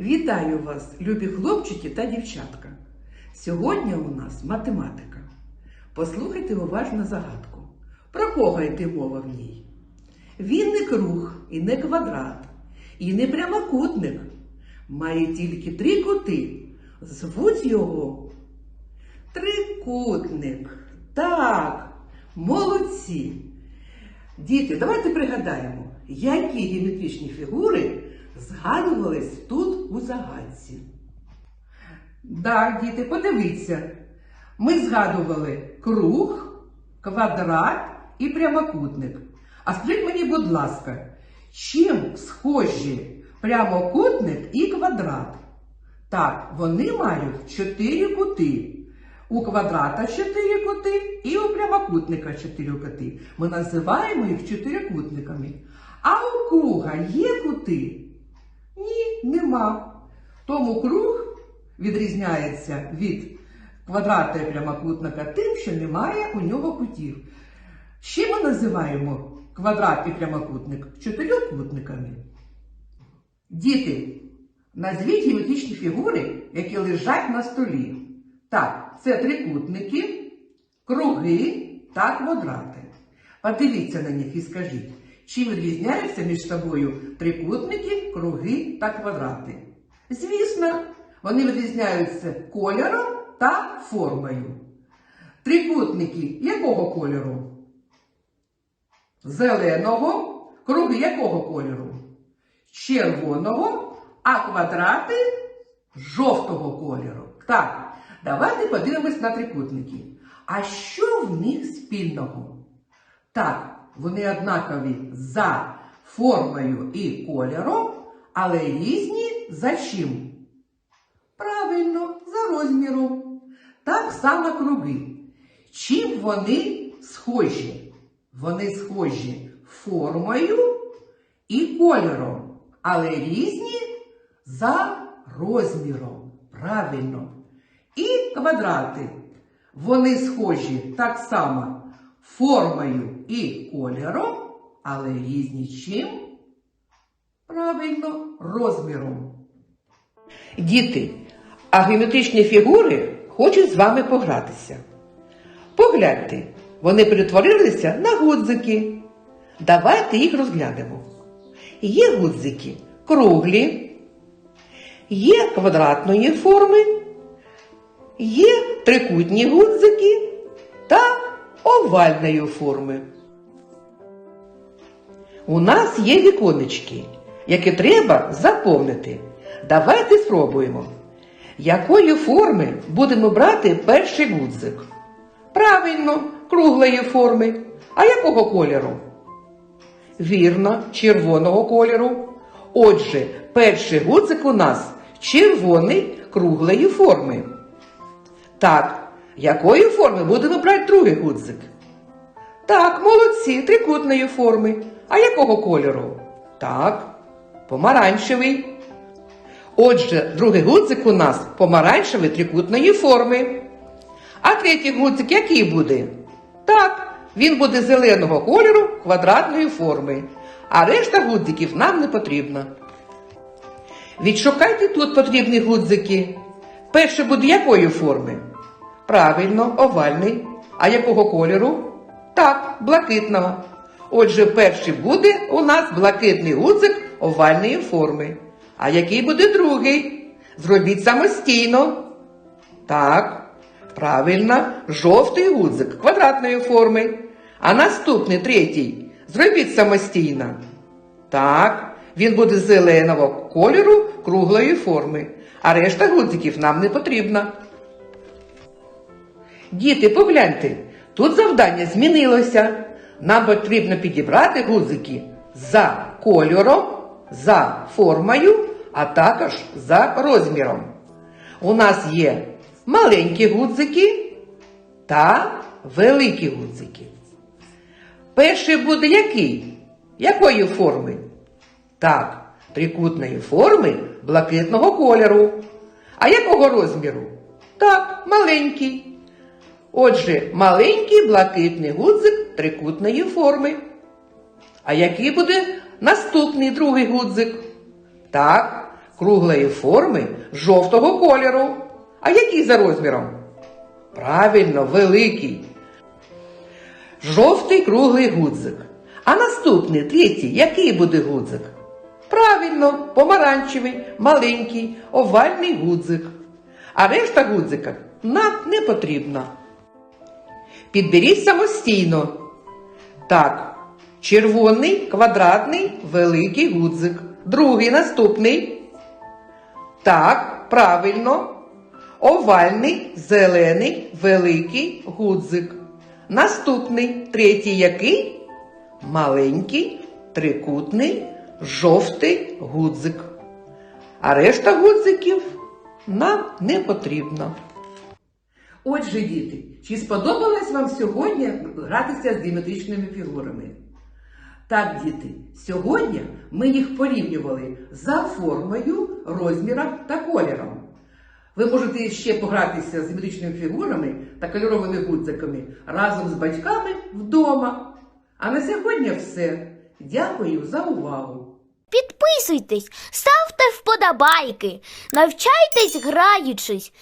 Вітаю вас, любі хлопчики та дівчатка. Сьогодні у нас математика. Послухайте уважно загадку. Про кого йде мова в ній? Він не круг і не квадрат, і не прямокутник. Має тільки три кути. Звуть його трикутник. Так, молодці. Діти, давайте пригадаємо, які геометричні фігури згадувались тут у загадці. Так, діти, подивіться. Ми згадували круг, квадрат і прямокутник. А скажіть мені, будь ласка, чим схожі прямокутник і квадрат? Так, вони мають чотири кути. У квадрата чотири кути і у прямокутника чотири кути. Ми називаємо їх чотирикутниками. А у круга є кути? Нема. Тому круг відрізняється від квадрата і прямокутника тим, що немає у нього кутів. Ще ми називаємо квадрат і прямокутник чотирикутниками. Діти, назвіть геометричні фігури, які лежать на столі. Так, це трикутники, круги та квадрати. Подивіться на них і скажіть, чим відрізняються між собою трикутники, круги та квадрати. Звісно, вони відрізняються кольором та формою. Трикутники якого кольору? Зеленого, круги якого кольору? Червоного, а квадрати жовтого кольору. Так, давайте подивимось на трикутники. А що в них спільного? Так, вони однакові за формою і кольором, але різні за чим? Правильно, за розміром. Так само круги. Чим вони схожі? Вони схожі формою і кольором, але різні за розміром. Правильно. І квадрати. Вони схожі так само формою і кольором, але різні чим? Правильно, розміром. Діти, а геометричні фігури хочуть з вами погратися. Погляньте, вони перетворилися на гудзики. Давайте їх розглянемо. Є гудзики круглі, є квадратної форми, є трикутні гудзики та овальної форми. У нас є віконечки, які треба заповнити. Давайте спробуємо. Якої форми будемо брати перший гудзик? Правильно, круглої форми. А якого кольору? Вірно, червоного кольору. Отже, перший гудзик у нас червоний круглої форми. Так, якої форми будемо брати другий гудзик? Так, молодці, трикутної форми. А якого кольору? Так, помаранчевий. Отже, другий гудзик у нас помаранчевий трикутної форми. А третій гудзик який буде? Так, він буде зеленого кольору квадратної форми. А решта гудзиків нам не потрібна. Відшукайте тут потрібні гудзики. Перший буде якої форми? Правильно, овальний. А якого кольору? Так, блакитного. Отже, перший буде у нас блакитний гудзик овальної форми. А який буде другий? Зробіть самостійно. Так, правильно, жовтий гудзик квадратної форми. А наступний третій зробіть самостійно. Так, він буде зеленого кольору круглої форми. А решта гудзиків нам не потрібна. Діти, погляньте, тут завдання змінилося. Нам потрібно підібрати гудзики за кольором, за формою, а також за розміром. У нас є маленькі гудзики та великі гудзики. Перший буде який? Якої форми? Так, трикутної форми блакитного кольору. А якого розміру? Так, маленький. Отже, маленький блакитний гудзик трикутної форми. А який буде наступний другий гудзик? Так, круглої форми жовтого кольору. А який за розміром? Правильно, великий. Жовтий круглий гудзик. А наступний, третій, який буде гудзик? Правильно, помаранчевий, маленький, овальний гудзик. А решта гудзика нам не потрібна. Підберіть самостійно. Так, червоний, квадратний, великий гудзик. Другий наступний. Так, правильно. Овальний, зелений, великий гудзик. Наступний, третій який? Маленький, трикутний, жовтий гудзик. А решта гудзиків нам не потрібно. Отже, діти, чи сподобалось вам сьогодні гратися з геометричними фігурами? Так, діти, сьогодні ми їх порівнювали за формою, розміром та кольором. Ви можете ще погратися з геометричними фігурами та кольоровими гудзиками разом з батьками вдома. А на сьогодні все. Дякую за увагу! Підписуйтесь, ставте вподобайки, навчайтесь граючись